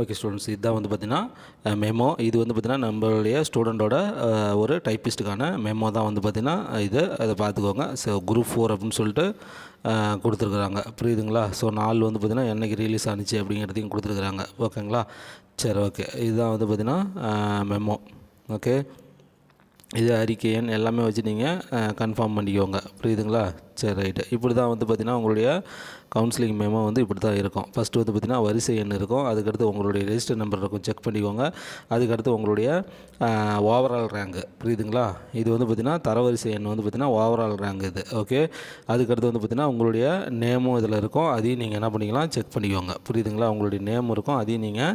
Okay students இதுதான் வந்து பார்த்திங்கன்னா மெமோ இது வந்து பார்த்திங்கன்னா நம்மளுடைய ஸ்டூடெண்ட்டோட ஒரு டைப்பிஸ்ட்டுக்கான மெமோ தான் வந்து பார்த்திங்கன்னா இது. அதை பார்த்துக்கோங்க. ஸோ குரூப் ஃபோர் அப்படின்னு சொல்லிட்டு கொடுத்துருக்குறாங்க. புரியுதுங்களா? ஸோ நாள் வந்து பார்த்திங்கன்னா என்னைக்கு ரிலீஸ் ஆனிச்சு அப்படிங்கிறதையும் கொடுத்துருக்குறாங்க. ஓகேங்களா சரி ஓகே இதுதான் வந்து பார்த்திங்கன்னா மெமோ ஓகே இது அறிக்கை எல்லாமே வச்சு நீங்கள் கன்ஃபார்ம் பண்ணிக்கோங்க. புரியுதுங்களா? சரி ரைட்டு இப்படி தான் வந்து பார்த்திங்கன்னா உங்களுடைய கவுன்சிலிங் மேமோ வந்து இப்படி தான் இருக்கும். ஃபஸ்ட்டு வந்து பார்த்திங்கன்னா வரிசை எண் இருக்கும். அதுக்கடுத்து உங்களுடைய ரெஜிஸ்டர் நம்பர் இருக்கும். செக் பண்ணிக்கோங்க. அதுக்கடுத்து உங்களுடைய ஓவரால் ரேங்கு புரியுதுங்களா? இது வந்து பார்த்திங்கன்னா தரவரிசை எண் வந்து பார்த்திங்கன்னா ஓவரால் ரேங்க் இது. ஓகே அதுக்கடுத்து வந்து பார்த்திங்கன்னா உங்களுடைய நேமும் இதில் இருக்கும். அதையும் நீங்கள் என்ன பண்ணிக்கலாம்? செக் பண்ணிக்கோங்க. புரியுதுங்களா? உங்களுடைய நேம் இருக்கும். அதையும் நீங்கள்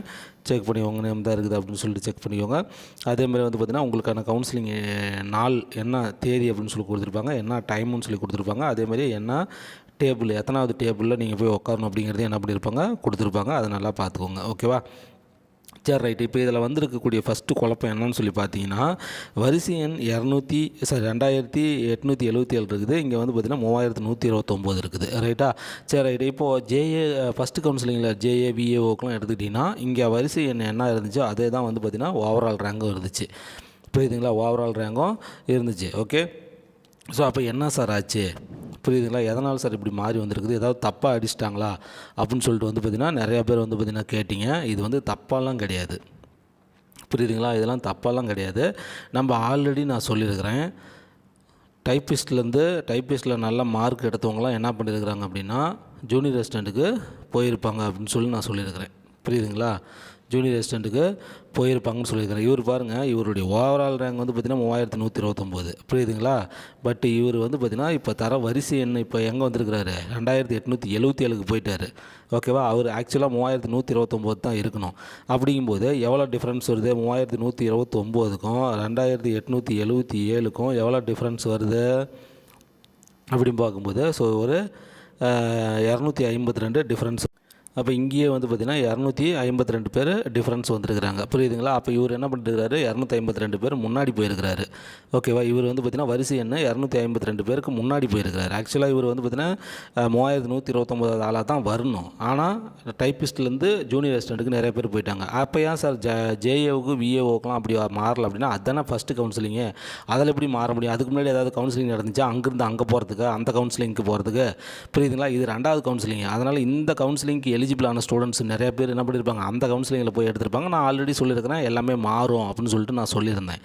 செக் பண்ணிக்கோங்க நேம் தான் இருக்குது அப்படின்னு சொல்லிட்டு செக் பண்ணிக்கோங்க. அதே மாதிரி வந்து பார்த்திங்கன்னா உங்களுக்கான கவுன்சிலிங் நாள் என்ன தேதி அப்படின்னு சொல்லி கொடுத்துருப்பாங்க. என்ன டைம்னு சொல்லி கொடுத்துருப்பாங்க. அதே மாதிரி என்ன டேபிள் எத்தனாவது டேபிளில் நீங்கள் போய் உட்காரணும் அப்படிங்கிறது என்ன பண்ணியிருப்பாங்க கொடுத்துருப்பாங்க. அதை நல்லா பார்த்துக்கோங்க. ஓகேவா சரி ரைட் இப்போ இதில் வந்திருக்கக்கூடிய ஃபஸ்ட்டு குழப்பம் என்னன்னு சொல்லி பார்த்தீங்கன்னா வரிசை எண் இரநூத்தி சாரி ரெண்டாயிரத்தி எட்நூற்றி எழுபத்தி ஏழு இருக்குது. இங்கே வந்து பார்த்திங்கன்னா மூவாயிரத்து நூற்றி இருபத்தொம்போது இருக்குது. ரைட்டா சரி ரைட்டு இப்போது ஜேஏ ஃபஸ்ட்டு கவுன்சிலிங்கில் ஜேஏ விஏஓக்கெலாம் எடுத்துக்கிட்டிங்கன்னா இங்கே வரிசை எண் என்ன இருந்துச்சோ அதே தான் வந்து பார்த்திங்கன்னா ஓவரால் ரேங்கும் இருந்துச்சு. புரியுதுங்களா? ஓவரால் ரேங்கும் இருந்துச்சு. ஓகே ஸோ அப்போ என்ன சார் ஆச்சு? புரியுதுங்களா? எதனால் சார் இப்படி மாறி வந்திருக்குது? ஏதாவது தப்பாக அடிச்சிட்டாங்களா? அப்படின்னு சொல்லிட்டு வந்து பார்த்திங்கன்னா நிறையா பேர் வந்து பார்த்திங்கன்னா கேட்டிங்க. இது வந்து தப்பாலாம் கிடையாது. புரியுதுங்களா? இதெல்லாம் தப்பாலாம் கிடையாது. நம்ம ஆல்ரெடி நான் சொல்லியிருக்கிறேன். டைப்பிஸ்ட்லேருந்து டைப்பிஸ்ட்டில் நல்ல மார்க் எடுத்தவங்களாம் என்ன பண்ணியிருக்கிறாங்க அப்படின்னா ஜூனியர் ரெஸ்டண்ட்டுக்கு போயிருப்பாங்க அப்படின்னு சொல்லி நான் சொல்லியிருக்கிறேன். புரியுதுங்களா? ஜூனியர் அசிஸ்டண்ட்டுக்கு போயிருப்பாங்கன்னு சொல்லியிருக்காரு. இவர் பாருங்கள் இவருடைய ஓவரால் ரேங்க் வந்து பார்த்திங்கன்னா மூவாயிரத்து நூற்றி இருபத்தொம்போது. புரியுதுங்களா? பட் இவர் வந்து பார்த்திங்கன்னா இப்போ தர வரிசை என்ன இப்போ எங்கே வந்திருக்கிறாரு? ரெண்டாயிரத்தி எட்நூற்றி எழுபத்தி ஏழுக்கு போயிட்டார். ஓகேவா அவர் ஆக்சுவலாக மூவாயிரத்து நூற்றி இருபத்தொம்போது தான் இருக்கணும். அப்படிங்கும்போது எவ்வளோ டிஃப்ரென்ஸ் வருது? மூவாயிரத்து நூற்றி இருபத்தொம்போதுக்கும் ரெண்டாயிரத்தி எட்நூற்றி எழுபத்தி ஏழுக்கும் எவ்வளோ டிஃப்ரென்ஸ் வருது? அப்படின்னு பார்க்கும்போது ஸோ ஒரு இரநூத்தி ஐம்பத்தி ரெண்டு டிஃப்ரென்ஸ் அப்போ இங்கேயே வந்து பார்த்திங்கன்னா இரநூத்தி ஐம்பத்தி ரெண்டு பேர் டிஃப்ரென்ஸ் வந்துருக்கிறாங்க. புரியுதுங்களா? அப்போ இவர் என்ன பண்ணிருக்கிறாரு? இரநூத்தி ஐம்பத்தி ரெண்டு பேர் முன்னாடி போயிருக்கிறாரு. ஓகேவா இவர் வந்து பார்த்திங்கன்னா வரிசை என்ன? இரநூத்தி ஐம்பத்தி ரெண்டு பேருக்கு முன்னாடி போயிருக்கிறாரு. ஆக்சுவலாக இவர் வந்து பார்த்திங்கன்னா மூவாயிரத்து நூற்றி இருபத்தொம்போதாவது ஆளாக தான் வரணும். ஆனால் டைப்பிஸ்ட்லேருந்து ஜூனியர் அசிஸ்டண்ட்டுக்கு நிறைய பேர் போயிட்டாங்க. அப்போ ஏன் சார் ஜ ஜேஏவுக்கு விஏஓக்கெலாம் அப்படி மாறல அப்படின்னா அதுதானே ஃபஸ்ட்டு கவுன்சிலிங்கு அதில் எப்படி மாற முடியும்? அதுக்கு முன்னாடி ஏதாவது கவுன்சிலிங் நடந்துச்சா? அங்கேருந்து அங்கே போகிறதுக்கு அந்த கவுன்சிலிங்க்கு போகிறதுக்கு புரியுதுங்களா? இது ரெண்டாவது கவுன்சிலிங் அதனால் இந்த கவுன்சிலிங்க்கு எலிஜிபிளான ஸ்டூடெண்ட்ஸ் நிறைய பேர் என்ன பண்ணியிருப்பாங்க அந்த கவுன்சிலிங்கில் போய் எடுத்திருப்பாங்க. நான் ஆல்ரெடி சொல்லியிருக்கிறேன் எல்லாமே மாறும் அப்படின்னு சொல்லிட்டு நான் சொல்லியிருந்தேன்.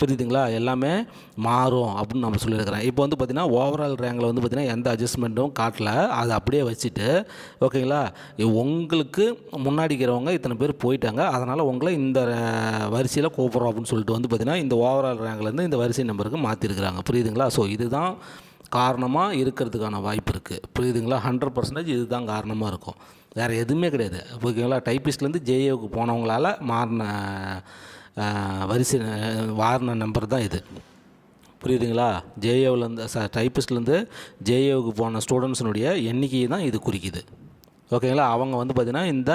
புரியுதுங்களா? எல்லாமே மாறும் அப்படின்னு நம்ம சொல்லியிருக்கிறேன். இப்போ வந்து பார்த்திங்கன்னா ஓவரால் ரேங்கில் வந்து பார்த்திங்கன்னா எந்த அட்ஜஸ்ட்மெண்ட்டும் காட்டல. அதை அப்படியே வச்சுட்டு ஓகேங்களா? உங்களுக்கு முன்னாடி இருக்கிறவங்க இத்தனை பேர் போயிட்டாங்க. அதனால் உங்களை இந்த வரிசையில் கூப்பிட்றோம் அப்படின்னு சொல்லிட்டு வந்து பார்த்திங்கன்னா இந்த ஓவரால் ரேங்க்லேருந்து இந்த வரிசை நம்பருக்கு மாற்றிருக்கிறாங்க புரியுதுங்களா? ஸோ இதுதான் காரணமாக இருக்கிறதுக்கான வாய்ப்பு இருக்குது புரியுதுங்களா? ஹண்ட்ரட் பர்சன்டேஜ் இதுதான் காரணமாக இருக்கும். வேறு எதுவுமே கிடையாது. ஓகேங்களா டைப்பிஸ்ட்லேருந்து ஜேஏவுக்கு போனவங்களால மாறின வரிசை வாரின நம்பர் தான் இது. புரியுதுங்களா? ஜேஏவிலேருந்து ச டைப்பிஸ்ட்லேருந்து ஜேஏவுக்கு போன ஸ்டூடெண்ட்ஸினுடைய எண்ணிக்கையை தான் இது குறிக்குது. ஓகேங்களா? அவங்க வந்து பார்த்திங்கன்னா இந்த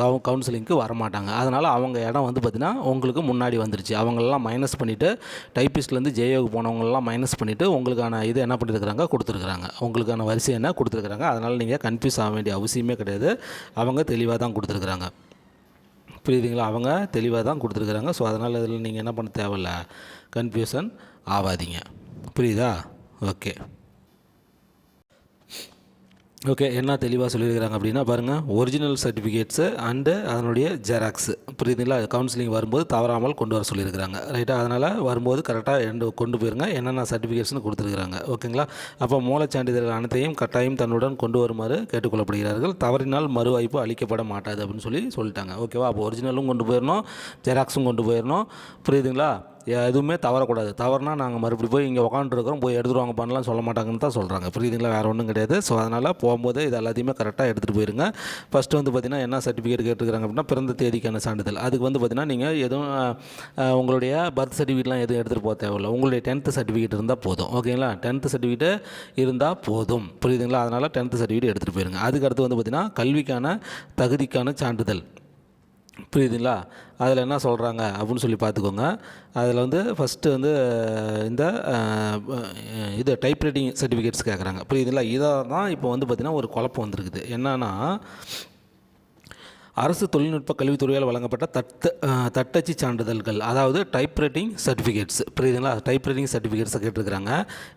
கவு கவுன்சிலிங்க்கு வரமாட்டாங்க. அதனால் அவங்க இடம் வந்து பார்த்திங்கன்னா உங்களுக்கு முன்னாடி வந்துருச்சு. அவங்களெல்லாம் மைனஸ் பண்ணிவிட்டு டைப்பிஸ்ட்லேருந்து ஜேயோக்கு போனவங்களெல்லாம் மைனஸ் பண்ணிவிட்டு உங்களுக்கான இது என்ன பண்ணியிருக்கிறாங்க கொடுத்துருக்குறாங்க. உங்களுக்கான வரிசை என்ன? கொடுத்துருக்குறாங்க. அதனால் நீங்கள் கன்ஃபியூஸ் ஆக வேண்டிய அவசியமே கிடையாது. அவங்க தெளிவாக தான் கொடுத்துருக்குறாங்க. புரியுதுங்களா? அவங்க தெளிவாக தான் கொடுத்துருக்குறாங்க. ஸோ அதனால் இதில் நீங்கள் என்ன பண்ண தேவையில்ல? கன்ஃபியூஷன் ஆகாதீங்க. புரியுதா? ஓகே ஓகே என்ன தெளிவாக சொல்லியிருக்கிறாங்க அப்படின்னா பாருங்கள் ஒரிஜினல் சர்டிஃபிகேட்ஸு அண்டு அதனுடைய ஜெராக்ஸு புரியுதுங்களா? கவுன்சிலிங் வரும்போது தவறாமல் கொண்டு வர சொல்லியிருக்கிறாங்க. ரைட்டாக அதனால் வரும்போது கரெக்டாக எண்டு கொண்டு போயிருங்க. என்னென்ன சர்டிஃபிகேட்ஸ்னு கொடுத்துருக்குறாங்க. ஓகேங்களா அப்போ மூல சான்றிதழ் அனைத்தையும் கட்டாயம் தன்னுடன் கொண்டு வருமாறு கேட்டுக்கொள்ளப்படுகிறார்கள். தவறினால் மறு வாய்ப்பு அளிக்கப்பட மாட்டாது அப்படின்னு சொல்லி சொல்லிட்டாங்க. ஓகேவா அப்போ ஒரிஜினலும் கொண்டு போயிடணும் ஜெராக்ஸும் கொண்டு போயிடணும் புரியுதுங்களா? எதுவுமே தவறக்கூடாது. தவறுனா நாங்கள் மறுபடி போய் இங்கே உட்காந்துருக்கோம் போய் எடுத்துட்டு வாங்க பண்ணலாம் சொல்ல மாட்டாங்கன்னு தான் சொல்கிறாங்க புரியுதுங்களா? வேறு ஒன்றும் கிடையாது. ஸோ அதனால் போகும்போது இது எல்லாத்தையுமே கரெக்டாக எடுத்துகிட்டு போயிருங்க. ஃபஸ்ட்டு வந்து பார்த்திங்கன்னா என்ன சர்டிஃபிகேட் கேட்டுருக்காங்க அப்படின்னா பிறந்த தேதிக்கான சான்றிதழ். அதுக்கு வந்து பார்த்திங்கன்னா நீங்கள் எதுவும் உங்களுடைய பர்த் சர்டிஃபிகேட்லாம் எதுவும் எடுத்துகிட்டு போக தேவையில்லை. உங்களுடைய டென்த்து சர்டிஃபிகேட் இருந்தால் போதும். ஓகேங்களா டென்த்து சர்டிஃபிகேட் இருந்தால் போதும். புரியுதுங்களா? அதனால் டென்த்து சர்டிஃபிகேட் எடுத்துகிட்டு போயிருங்க. அதுக்கு அடுத்து வந்து பார்த்திங்கன்னா கல்விக்கான தகுதிக்கான சான்றிதழ். புரியுதுங்களா? அதில் என்ன சொல்கிறாங்க அப்படின்னு சொல்லி பார்த்துக்கோங்க. அதில் வந்து ஃபஸ்ட்டு வந்து இந்த இது டைப் ரைட்டிங் சர்டிஃபிகேட்ஸ் கேட்குறாங்க புரியுதுங்களா? இதாக தான் இப்போ வந்து பார்த்திங்கன்னா ஒரு குழப்பம் வந்திருக்குது. என்னென்னா அரசு தொழில்நுட்ப கல்வித்துறையால் வழங்கப்பட்ட தட்டு தட்டச்சு சான்றிதழ்கள் அதாவது டைப் ரைட்டிங் சர்டிஃபிகேட்ஸ் புரியுதுங்களா? டைப் ரைட்டிங் சர்டிஃபிகேட்ஸை கேட்டிருக்கிறாங்க.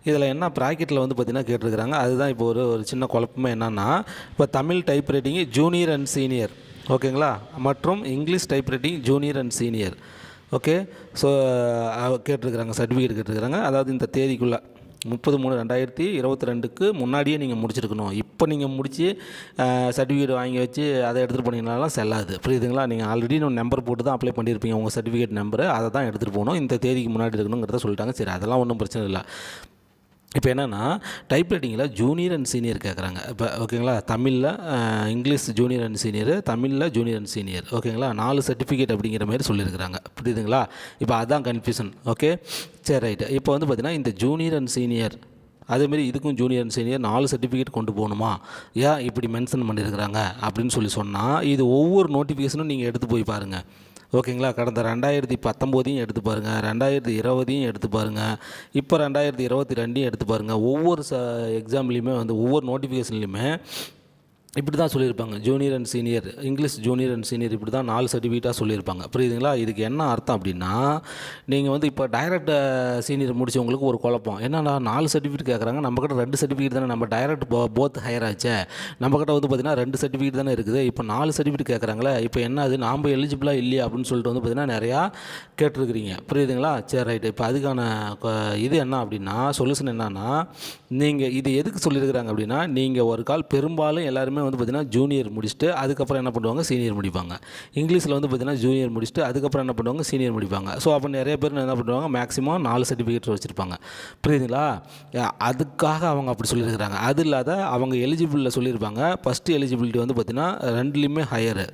இதில் என்ன ப்ராக்கெட்டில் வந்து பார்த்திங்கன்னா கேட்டிருக்கிறாங்க. அதுதான் இப்போ ஒரு ஒரு சின்ன குழப்பமே என்னென்னா இப்போ Tamil type writing junior and senior ஓகேங்களா? மற்றும் English typewriting junior and senior. Okay? So கேட்டிருக்கிறாங்க சர்டிஃபிகேட் கேட்டிருக்கிறாங்க. அதாவது இந்த தேதிக்குள்ளே முப்பது மூணு ரெண்டாயிரத்தி இருபத்தி ரெண்டுக்கு முன்னாடியே நீங்கள் முடிச்சிருக்கணும். இப்போ நீங்கள் முடித்து சர்டிஃபிகேட் வாங்கி வச்சு அதை எடுத்துகிட்டு போனீங்கனாலாம் செல்லாது. புரியுதுங்களா? நீங்கள் ஆல்ரெடி இன்னும் நம்பர் போட்டு தான் அப்ளை பண்ணியிருப்பீங்க உங்கள் சர்டிஃபிகேட் நம்பரு அதை தான் எடுத்துகிட்டு போகணும். இந்த தேதிக்கு முன்னாடி இருக்கணுங்கிறத சொல்லிட்டாங்க. சரி அதெல்லாம் ஒன்றும் பிரச்சனை இல்லை. இப்போ என்னென்னா டைப்ரைட்டிங்கில் ஜூனியர் அண்ட் சீனியர் கேட்குறாங்க இப்போ ஓகேங்களா தமிழில் இங்கிலீஷ் ஜூனியர் அண்ட் சீனியர் தமிழில் ஜூனியர் அண்ட் சீனியர் ஓகேங்களா நாலு சர்டிஃபிகேட் அப்படிங்கிற மாதிரி சொல்லியிருக்கிறாங்க. புரியுதுங்களா? இப்போ அதான் கன்ஃபியூஷன் ஓகே சரி ரைட்டு இப்போ வந்து பார்த்திங்கன்னா இந்த ஜூனியர் அண்ட் சீனியர் அதேமாரி இதுக்கும் ஜூனியர் அண்ட் சீனியர் நாலு சர்டிஃபிகேட் கொண்டு போகணுமா? ஏன் இப்படி மென்ஷன் பண்ணியிருக்கிறாங்க? அப்படின்னு சொல்லி சொன்னால் இது ஒவ்வொரு நோட்டிஃபிகேஷனும் நீங்கள் எடுத்து போய் பாருங்கள் ஓகேங்களா? கடந்த ரெண்டாயிரத்தி பத்தொம்போதையும் எடுத்து பாருங்கள் ரெண்டாயிரத்தி இருபதையும் எடுத்து பாருங்கள் இப்போ ரெண்டாயிரத்தி இருபத்தி ரெண்டையும் எடுத்து பாருங்கள் ஒவ்வொரு ச எக்ஸாம்லேயுமே வந்து ஒவ்வொரு நோட்டிஃபிகேஷன்லையுமே இப்படி தான் சொல்லியிருப்பாங்க. Junior and senior English junior and senior இப்படி தான் நாலு சர்டிஃபிகேட்டாக சொல்லியிருப்பாங்க. புரியுதுங்களா? இதுக்கு என்ன அர்த்தம் அப்படின்னா நீங்கள் வந்து இப்போ டைரக்ட் சீனியர் முடிச்சவங்களுக்கு ஒரு குழப்பம். என்னன்னா நாலு சர்டிஃபிகேட் கேட்குறாங்க நம்மக்கிட்ட ரெண்டு சர்டிஃபிகேட் தானே நம்ம டைரக்ட் போ போத் ஹையர் ஆச்சே. நம்மக்கிட்ட வந்து பார்த்திங்கன்னா ரெண்டு சர்டிஃபிகேட் தானே இருக்குது. இப்போ நாலு சர்டிஃபிகேட் கேட்குறாங்களே இப்போ என்ன அது? நாம் எலிஜிபிளாக இல்லையா அப்படின்னு சொல்லிட்டு வந்து பார்த்திங்கன்னா நிறையா கேட்டிருக்கிறீங்க. புரியுதுங்களா? சரி ரைட்டு இப்போ அதுக்கான இது என்ன அப்படின்னா சொல்யூஷன் என்னன்னா நீங்கள் இது எதுக்கு சொல்லியிருக்கிறாங்க அப்படின்னா நீங்கள் ஒரு கால் பெரும்பாலும் எல்லாருமே வந்து பார்த்திங்கன்னா ஜூனியர் முடிச்சுட்டு அதுக்கப்புறம் என்ன பண்ணுவாங்க? சீனியர் முடிப்பாங்க. இங்கிலீஷில் வந்து பார்த்திங்கன்னா ஜூனியர் முடிச்சுட்டு அதுக்கப்புறம் என்ன பண்ணுவாங்க? சீனியர் முடிப்பாங்க. ஸோ அப்போ நிறைய பேர் என்ன பண்ணுவாங்க? மேக்ஸிமம் நாலு சர்டிஃபிகேட் வச்சுருப்பாங்க. புரியுதுங்களா? அதுக்காக அவங்க அப்படி சொல்லியிருக்கிறாங்க. அது இல்லாத அவங்க எலிஜிபிளில் சொல்லியிருப்பாங்க. ஃபஸ்ட்டு எலிஜிபிலிட்டி வந்து பார்த்திங்கன்னா ரெண்டுலேயுமே ஹையரு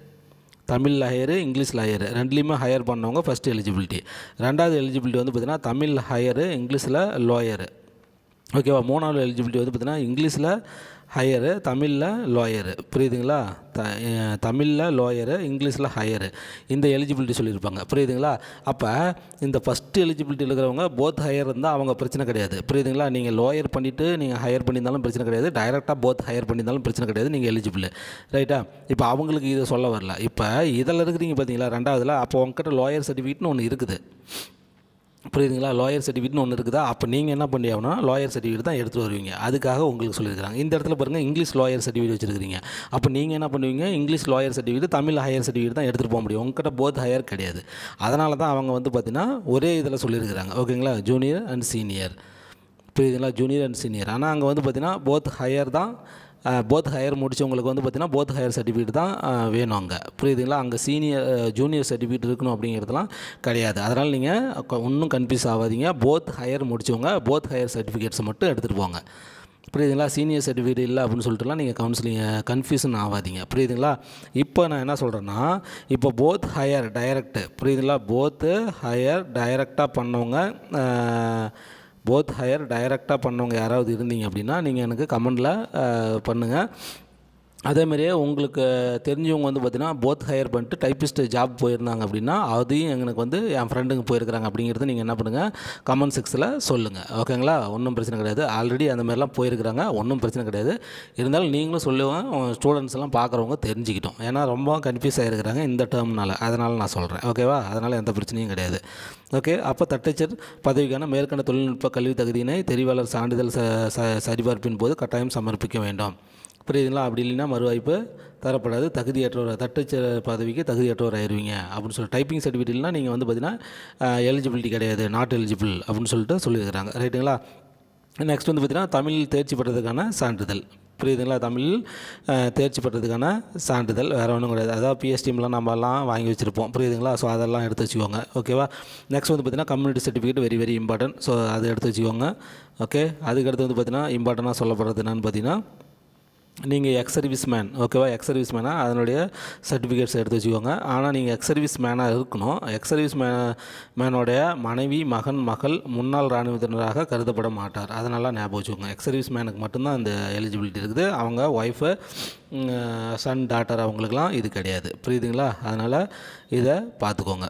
தமிழ் ஹையரு இங்கிலீஷில் ஹையரு ரெண்டுலேயுமே ஹையர் பண்ணவங்க ஃபஸ்ட்டு எலிஜிபிலிட்டி ரெண்டாவது எலிஜிபிலிட்டி வந்து பார்த்திங்கன்னா தமிழ் ஹையரு இங்கிலீஷில் லோயரு ஓகேவா மூணாவது எலிஜிபிலிட்டி வந்து பார்த்திங்கன்னா இங்கிலீஷில் ஹையரு தமிழில் லோயரு புரியுதுங்களா? த தமிழில் லோயரு இங்கிலீஷில் ஹையரு இந்த எலிஜிபிலிட்டி சொல்லியிருப்பாங்க. புரியுதுங்களா? அப்போ இந்த ஃபஸ்ட்டு எலிஜிபிலிட்டி இருக்கிறவங்க போத் ஹையர் இருந்தால் அவங்க பிரச்சனை கிடையாது. புரியுதுங்களா? நீங்கள் லோயர் பண்ணிவிட்டு நீங்கள் ஹையர் பண்ணியிருந்தாலும் பிரச்சனை கிடையாது. டைரெக்டாக போத் ஹையர் பண்ணியிருந்தாலும் பிரச்சனை கிடையாது. நீங்கள் எலிஜிபிள் ரைட்டா இப்போ அவங்களுக்கு இதை சொல்ல வரல. இப்போ இதில் இருக்கிறீங்க பார்த்தீங்களா? ரெண்டாவதுல அப்போ உங்ககிட்ட லோயர் சர்டிஃபிகேட்னு ஒன்று இருக்குது. புரியுதுங்களா? லாயர் சர்டிஃபிகேட்னு ஒன்று இருக்குதா? அப்போ நீங்கள் என்ன பண்ணி ஆகணும் லாயர் சர்டிஃபிகேட் தான் எடுத்துகிட்டு வருவீங்க. அதுக்காக உங்களுக்கு சொல்லியிருக்காங்க இந்த இடத்துல பாருங்கள் இங்கிலீஷ் லாயர் சர்டிஃபிகேட் வச்சுருக்கீங்க அப்போ நீங்கள் என்ன பண்ணுவீங்க? English lower certificate Tamil higher certificate தான் எடுத்துகிட்டு போக முடியும். உங்ககிட்ட போத் ஹையர் கிடையாது. அதனால தான் அவங்க வந்து பார்த்தீங்கன்னா ஒரே இதில் சொல்லியிருக்கிறாங்க. ஓகேங்களா? ஜூனியர் அண்ட் சீனியர் புரியுதுங்களா? ஜூனியர் அண்ட் சீனியர் ஆனால் அங்கே வந்து பார்த்தீங்கன்னா போத் ஹையர் தான் போத் ஹையர் முடித்தவங்களுக்கு வந்து பார்த்தீங்கன்னா போத் ஹையர் சர்டிஃபிகேட் தான் வேணும் அங்கே. புரியுதுங்களா? அங்கே சீனியர் ஜூனியர் சர்டிஃபிகேட் இருக்கணும் அப்படிங்கிறதுலாம் கிடையாது. அதனால் நீங்கள் ஒன்றும் கன்ஃபியூஸ் ஆகாதீங்க. போத் ஹையர் முடித்தவங்க போத் ஹையர் சர்டிஃபிகேட்ஸை மட்டும் எடுத்துகிட்டு போங்க. புரியுதுங்களா? சீனியர் சர்டிஃபிகேட் இல்லை அப்படின்னு சொல்லிட்டுலாம் நீங்கள் கவுன்சிலிங் கன்ஃபியூஷன் ஆகாதீங்க. புரியுதுங்களா? இப்போ நான் என்ன சொல்கிறேன்னா இப்போ போத் ஹையர் டைரக்ட் புரியுதுங்களா? போத்து ஹையர் டைரக்டாக பண்ணவங்க போத் ஹையர் டைரெக்டாக பண்ணவங்க யாராவது இருந்தீங்க அப்படின்னா நீங்கள் எனக்கு கமெண்டில் பண்ணுங்கள் அதேமாரியே உங்களுக்கு தெரிஞ்சவங்க வந்து பார்த்தீங்கன்னா போத் ஹையர் பண்ணிட்டு டைப்பிஸ்ட் ஜாப் போயிருந்தாங்க அப்படின்னா அதையும் எனக்கு வந்து என் ஃப்ரெண்டுங்க போயிருக்கிறாங்க அப்படிங்கிறது நீங்கள் என்ன பண்ணுங்கள் கமெண்ட் செக்ஸில் சொல்லுங்கள் ஓகேங்களா ஒன்றும் பிரச்சனை கிடையாது. ஆல்ரெடி அந்த மாதிரிலாம் போயிருக்கிறாங்க. ஒன்றும் பிரச்சனை கிடையாது. இருந்தாலும் நீங்களும் சொல்லுவேன் ஸ்டூடெண்ட்ஸ் எல்லாம் பார்க்குறவங்க தெரிஞ்சுக்கிட்டோம். ஏன்னா ரொம்ப கன்ஃபியூஸ் ஆகிருக்கிறாங்க இந்த டேர்ம்னால அதனால் நான் சொல்கிறேன் ஓகேவா அதனால் எந்த பிரச்சனையும் கிடையாது. ஓகே அப்போ தட்டச்சர் பதவிக்கான மேற்கண்ட தொழில்நுட்ப கல்வி தகுதியினை தெரிவாளர் சான்றிதழ் ச- சரிபார்ப்பின் போது கட்டாயம் சமர்ப்பிக்க வேண்டும். புரியுதுங்களா? அப்படி இல்லைன்னா மறுவாய்ப்பு தரப்படாது. தகுதியற்றவர் தட்டச்ச பதவிக்கு தகுதியற்றவர் ஆயிருவீங்க அப்படின்னு சொல்லி டைப்பிங் சர்டிஃபிகேட்லாம் நீங்கள் வந்து பார்த்தீங்கன்னா எலிஜிபிலிட்டி கிடையாது. நாட் எலிஜிபிள் அப்படின்னு சொல்லிட்டு சொல்லியிருக்கிறாங்க. ரைட்டுங்களா நெக்ஸ்ட் வந்து பார்த்தீங்கன்னா தமிழ் தேர்ச்சி பெற்றதுக்கான சான்றிதழ். புரியுதுங்களா? தமிழ் தேர்ச்சி பெற்றதுக்கான சான்றிதழ். வேறு ஒன்றும் கிடையாது. அதாவது பிஎஸ்டிஎம்லாம் நம்மலாம் வாங்கி வச்சுருப்போம். புரியுதுங்களா? ஸோ அதெல்லாம் எடுத்து வச்சுக்கோங்க. ஓகேவா நெக்ஸ்ட் வந்து பார்த்தீங்கன்னா community certificate very very important so அதை எடுத்து வச்சுக்கோங்க. ஓகே அதுக்கடுத்து வந்து பார்த்தீங்கன்னா இம்பார்ட்டண்ட்டாக சொல்லப்படுறது என்னென்னு பார்த்தீங்கன்னா நீங்கள் எக்ஸ் சர்வீஸ் மேன் ஓகேவா எக்ஸ் சர்வீஸ் மேனாக அதனுடைய சர்டிஃபிகேட்ஸ் எடுத்து வச்சுக்கோங்க. ஆனால் நீங்கள் எக்ஸ் சர்வீஸ் மேனாக இருக்கணும். எக்ஸ் சர்வீஸ் மே மேனோடைய மனைவி மகன் மகள் முன்னாள் இராணுவத்தினராக கருதப்பட மாட்டார். அதனால ஞாபகம் வச்சுக்கோங்க. எக்ஸ் சர்வீஸ் மேனுக்கு மட்டும்தான் அந்த எலிஜிபிலிட்டி இருக்குது. அவங்க ஒய்ஃபு சன் டாட்டர் அவங்களுக்குலாம் இது கிடையாது. புரியுதுங்களா? அதனால் இதை பார்த்துக்கோங்க.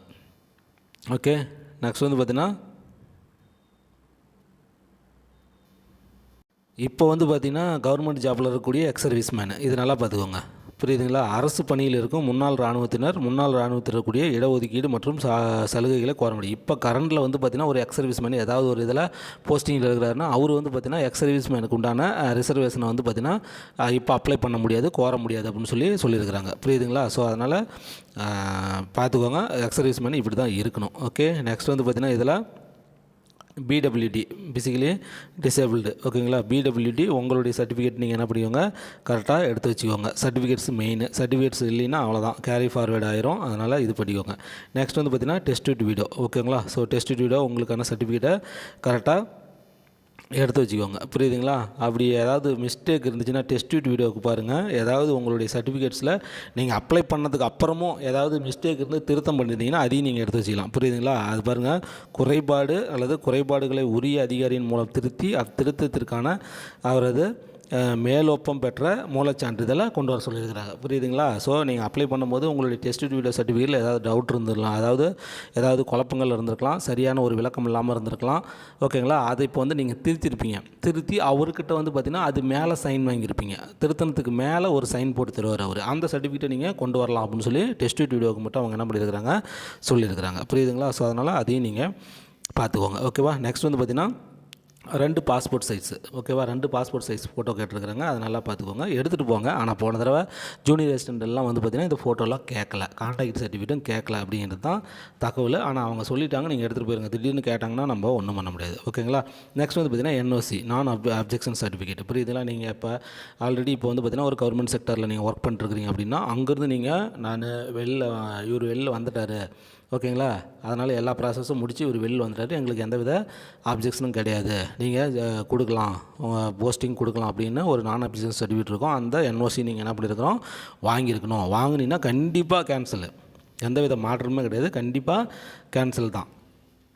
ஓகே நெக்ஸ்ட் வந்து பார்த்தீங்கன்னா இப்போ வந்து பார்த்திங்கன்னா கவர்மெண்ட் ஜாப்பில் இருக்கக்கூடிய எக்ஸ் சர்வீஸ் மேனு இது நல்லா பார்த்துக்கோங்க. புரியுதுங்களா? அரசு பணியில் இருக்கும் முன்னாள் இராணுவத்தினர் முன்னாள் இராணுவத்தில் இருக்கக்கூடிய இடஒதுக்கீடு மற்றும் ச சலுகைகளை கோர முடியும். இப்போ கரண்டில் வந்து பார்த்திங்கன்னா ஒரு எக்ஸ் சர்வீஸ் மேன் ஏதாவது ஒரு இதில் போஸ்டிங்கில் இருக்கிறாருன்னா அவர் வந்து பார்த்திங்கன்னா எக்ஸ் சர்வீஸ் மேனுக்கு உண்டான ரிசர்வேஷனை வந்து பார்த்திங்கன்னா இப்போ அப்ளை பண்ண முடியாது கோர முடியாது அப்படின்னு சொல்லி சொல்லியிருக்கிறாங்க. புரியுதுங்களா? ஸோ அதனால் பார்த்துக்கோங்க. எக்ஸ் சர்வீஸ் மேன் இப்படி தான் இருக்கணும். ஓகே நெக்ஸ்ட் வந்து பார்த்திங்கன்னா இதில் பிடபிள்யூடி பேசிக்கலி டிசேபிள்டு ஓகேங்களா பிடபிள்யூடி உங்களுடைய சர்டிஃபிகேட் நீங்கள் என்ன பண்ணிக்கோங்க? கரெக்டாக எடுத்து வச்சுக்கோங்க. சர்டிஃபிகேட்ஸ் மெயின் சர்டிஃபிகேட்ஸ் இல்லைன்னா அவ்வளோதான் கேரி ஃபார்வேர்ட் ஆயிரும். அதனால் இது பண்ணிக்கோங்க. நெக்ஸ்ட் வந்து பார்த்திங்கன்னா டெஸ்ட் வீடியோ ஓகேங்களா ஸோ டெஸ்ட் வீடியோ உங்களுக்கான சர்டிஃபிகேட்டை கரெக்டாக எடுத்து வச்சுக்கோங்க. புரியுதுங்களா? அப்படி ஏதாவது மிஸ்டேக் இருந்துச்சுன்னா டெஸ்ட் வீடியோவுக்கு பாருங்கள் ஏதாவது உங்களுடைய சர்டிஃபிகேட்ஸில் நீங்கள் அப்ளை பண்ணதுக்கு அப்புறமும் ஏதாவது மிஸ்டேக் இருந்து திருத்தம் பண்ணியிருந்தீங்கன்னா அதையும் நீங்கள் எடுத்து வச்சுக்கலாம். புரியுதுங்களா? அது பாருங்கள் குறைபாடு அல்லது குறைபாடுகளை உரிய அதிகாரியின் மூலம் திருத்தி அத்திருத்தத்திற்கான அவரது மேலோப்பம் பெற்ற மூலச்சான்றிதழை கொண்டு வர சொல்லியிருக்கிறாங்க. புரியுதுங்களா? ஸோ நீங்கள் அப்ளை பண்ணும்போது உங்களுடைய டெஸ்ட் வீடியோ சர்டிஃபிகேட்டில் ஏதாவது டவுட் இருந்துடலாம் அதாவது ஏதாவது குழப்பங்கள் இருந்திருக்கலாம். சரியான ஒரு விளக்கம் இல்லாமல் இருந்திருக்கலாம். ஓகேங்களா? அதை இப்போ வந்து நீங்கள் திருத்திருப்பீங்க. திருத்தி அவர்கிட்ட வந்து பார்த்தீங்கன்னா அது மேலே சைன் வாங்கியிருப்பீங்க. திருத்தணத்துக்கு மேலே ஒரு சைன் போட்டு தருவார் அவர். அந்த சர்டிஃபிகேட்டை நீங்கள் கொண்டு வரலாம் அப்படின்னு சொல்லி டெஸ்ட் வீடியோவுக்கு மட்டும் அவங்க என்ன பண்ணியிருக்கிறாங்க? சொல்லியிருக்கிறாங்க. புரியுதுங்களா? ஸோ அதனால் அதையும் நீங்கள் பார்த்துக்கோங்க. ஓகேவா? நெக்ஸ்ட் வந்து பார்த்தீங்கன்னா ரெண்டு பாஸ்போர்ட் சைஸு ஓகேவா ரெண்டு பாஸ்போர்ட் சைஸ் ஃபோட்டோ கேட்டிருக்கிறாங்க. அதை நல்லா பார்த்துக்கோங்க. எடுத்துகிட்டு போங்க. ஆனால் போன தடவை ஜூனியர் ரெசிடென்ட்லாம் வந்து பார்த்திங்கன்னா இந்த ஃபோட்டோலாம் கேட்கல. கான்டாக்ட் சர்டிஃபிகேட்டும் கேட்கல அப்படிங்கிறது தான் தகவல். ஆனால் அவங்க சொல்லிட்டாங்க நீங்கள் எடுத்துகிட்டு போயிருங்க. திடீர்னு கேட்டாங்கன்னா நம்ம ஒன்றும் பண்ண முடியாது. ஓகேங்களா நெக்ஸ்ட் வந்து பார்த்திங்கன்னா என்ஓசி நான் அப் அப்ஜெக்ஷன் சர்டிஃபிகேட் இப்போ இதெல்லாம் நீங்கள் இப்போ ஆல்ரெடி இப்போ வந்து பார்த்திங்கன்னா ஒரு கவர்மெண்ட் செக்டரில் நீங்கள் ஒர்க் பண்ணிட்டுருக்கீங்க அப்படின்னா அங்கேருந்து நீங்கள் நான் வெளில இவர் வெளில வந்துட்டார். ஓகேங்களா? அதனால் எல்லா ப்ராசஸும் முடித்து இவர் வெளியில் வந்துட்டார். எங்களுக்கு எந்தவித ஆப்ஜெக்ஷனும் கிடையாது. நீங்கள் கொடுக்கலாம். போஸ்டிங் கொடுக்கலாம் அப்படின்னு ஒரு நான் அப்ஜெக்ஷன் சர்டிஃபிகேட் இருக்கும். அந்த என்ஓசி நீங்கள் என்ன பண்ணியிருக்கிறோம் வாங்கியிருக்கணும். வாங்குனீங்கன்னா கண்டிப்பாக கேன்சலு எந்தவித மாற்றமுமே கிடையாது. கண்டிப்பாக கேன்சல் தான்.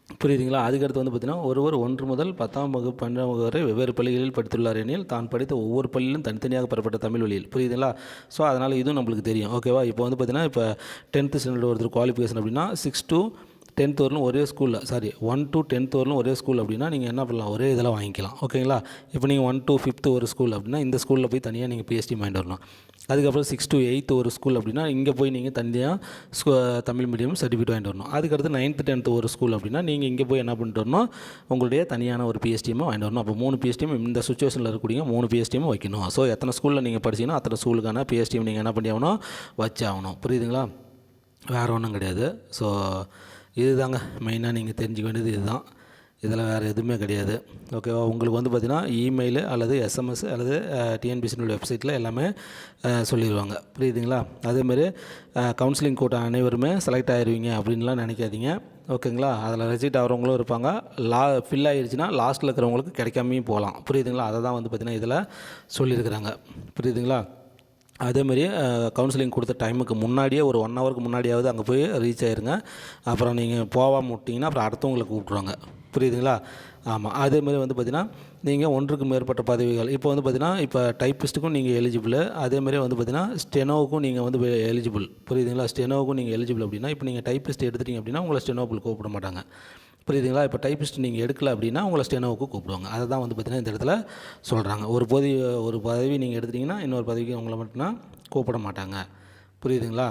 புரியுதுங்களா? அதுக்கடுத்து வந்து பார்த்தீங்கன்னா ஒருவர் ஒன்று முதல் பத்தாம் வகுப்பு பன்னெண்டாம் வகுப்பு வரை வெவ்வேறு பள்ளிகளில் படித்துள்ளார் எனில் தான் படித்த ஒவ்வொரு பள்ளியிலும் தனித்தனியாக பெறப்பட்ட தமிழ் வழியில். புரியுதுங்களா? ஸோ அதனால் இதுவும் நம்மளுக்கு தெரியும். ஓகேவா இப்போ வந்து பார்த்தீங்கன்னா இப்போ டென்த்து ஸ்டாண்டர்ட் ஒருத்தர் குவாலிஃபிகேஷன் அப்படின்னா சிக்ஸ் டூ டென்த் வரலும் ஒரே ஸ்கூலில் சாரி ஒன் டு டென்த் வரலும் ஒரே ஸ்கூல் அப்படின்னா நீங்கள் என்ன பண்ணலாம்? ஒரே இதில் வாங்கிக்கலாம். ஓகேங்களா இப்போ நீங்கள் ஒன் டு ஃபிஃப்த்து ஒரு ஸ்கூல் அப்படின்னா இந்த ஸ்கூலில் போய் தனியாக நீங்கள் பிஎஸ்டி வாங்கிட்டு வரணும் அதுக்கப்புறம் சிக்ஸ் டு எயித்து ஒரு ஸ்கூல் அப்படின்னா இங்கே போய் நீங்கள் தனியாக ஸ்கூ தமிழ் மீடியம் சர்டிஃபிகேட் வாங்கிட்டு வரணும். அதுக்கடுத்து நைன்த்து டென்த்து ஒரு ஸ்கூல் அப்படின்னா நீங்கள் இங்கே போய் என்ன பண்ணிட்டு வரணும்? உங்களுடைய தனியான ஒரு பிஎஸ்டிஎம் வாங்கிட்டு வரணும். அப்போ மூணு பிஎஸ்டிஎம் இந்த சுச்சுவேஷனில் இருக்கக்கூடிய மூணு பிஎஸ்டிஎம் வைக்கணும். ஸோ எத்தனை ஸ்கூலில் நீங்கள் படிச்சீங்கன்னா அத்தனை ஸ்கூலுக்கான பிஎஸ்டிஎம் நீங்கள் என்ன பண்ணி ஆகணும் வச்சாகணும். புரியுதுங்களா? வேறு ஒன்றும் கிடையாது. ஸோ இதுதாங்க மெயினாக நீங்கள் தெரிஞ்சுக்க வேண்டியது இதுதான். இதில் வேறு எதுவுமே கிடையாது. ஓகேவா உங்களுக்கு வந்து பார்த்தீங்கன்னா இமெயில் அல்லது எஸ்எம்எஸ் அல்லது டிஎன்பிசினுடைய வெப்சைட்டில் எல்லாமே சொல்லிடுவாங்க புரியுதுங்களா? அதேமாரி கவுன்சிலிங் கூட்டம் அனைவருமே செலக்ட் ஆயிருவீங்க அப்படின்லாம் நினைக்காதீங்க. ஓகேங்களா அதில் ரெஜிட் ஆகிறவங்களும் இருப்பாங்க. லா ஃபில் ஆகிடுச்சின்னா லாஸ்ட்டில் இருக்கிறவங்களுக்கு கிடைக்காமையும் போகலாம். புரியுதுங்களா? அதை தான் வந்து பார்த்தீங்கன்னா இதில் சொல்லியிருக்கிறாங்க புரியுதுங்களா? அதேமாரி கவுன்சிலிங் கொடுத்த டைமுக்கு முன்னாடியே ஒரு ஒன் ஹவருக்கு முன்னாடியாவது அங்கே போய் ரீச் ஆயிருங்க. அப்புறம் நீங்கள் போகாமல் விட்டிங்கன்னா அப்புறம் அடுத்தவங்களை கூப்பிட்ருவாங்க புரியுதுங்களா? ஆமாம் அதேமாரி வந்து பார்த்திங்கன்னா நீங்கள் ஒன்றுக்கு மேற்பட்ட பதவிகள். இப்போ வந்து பார்த்திங்கன்னா இப்போ டைப்பிஸ்ட்டுக்கும் நீங்கள் எலிஜிபிள் அதேமாதிரி வந்து பார்த்திங்கன்னா ஸ்டெனோவுக்கும் நீங்கள் வந்து எலிஜிபிள் புரியுதுங்களா? ஸ்டெனோவுக்கும் நீங்கள் எலிஜிபிள் அப்படின்னா இப்போ நீங்கள் டைப்பிஸ்ட் எடுத்துட்டீங்க அப்படின்னா உங்களை ஸ்டெனோபிள் கூப்பிட மாட்டாங்க. புரியுதுங்களா? இப்போ டைப்பிஸ்ட் நீங்கள் எடுக்கல அப்படின்னா உங்களை ஸ்டெனோவுக்கு கூப்பிடுவாங்க. அதை தான் வந்து பார்த்திங்கன்னா இந்த இடத்துல சொல்கிறாங்க ஒரு பதவி ஒரு பதவி நீங்கள் எடுத்துட்டிங்கன்னா இன்னொரு பதவிக்கு உங்களை மட்டும்னா கூப்பிட மாட்டாங்க. புரியுதுங்களா?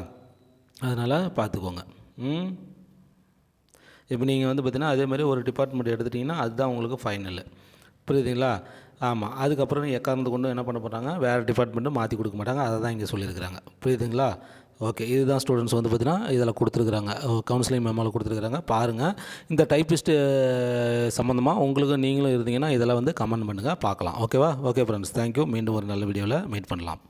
அதனால் பார்த்துக்கோங்க ம்? இப்போ நீங்கள் வந்து பார்த்தீங்கன்னா அதே மாதிரி ஒரு டிபார்ட்மெண்ட் எடுத்துட்டிங்கன்னா அதுதான் உங்களுக்கு ஃபைனல் புரியுதுங்களா? ஆமாம் அதுக்கப்புறம் எக்காரணத்து கொண்டு என்ன பண்ண போகிறாங்க வேறு டிபார்ட்மெண்ட்டும் மாற்றி கொடுக்க மாட்டாங்க. அதை தான் இங்கே சொல்லியிருக்கிறாங்க. புரியுதுங்களா? ஓகே இதுதான் ஸ்டூடெண்ட்ஸ் வந்து பார்த்தீங்கன்னா இதில் கொடுத்துருக்குறாங்க. கவுன்சிலிங் மெமோவில் கொடுத்துருக்குறாங்க. பாருங்கள் இந்த டைப்பிஸ்ட்டு சம்மந்தமாக உங்களுக்கு நீங்களும் இருந்தீங்கன்னா இதெல்லாம் வந்து கமெண்ட் பண்ணுங்கள் பார்க்கலாம். ஓகேவா ஓகே ஃப்ரெண்ட்ஸ் தேங்க்யூ மீண்டும் ஒரு நல்ல வீடியோவில் மீட் பண்ணலாம்.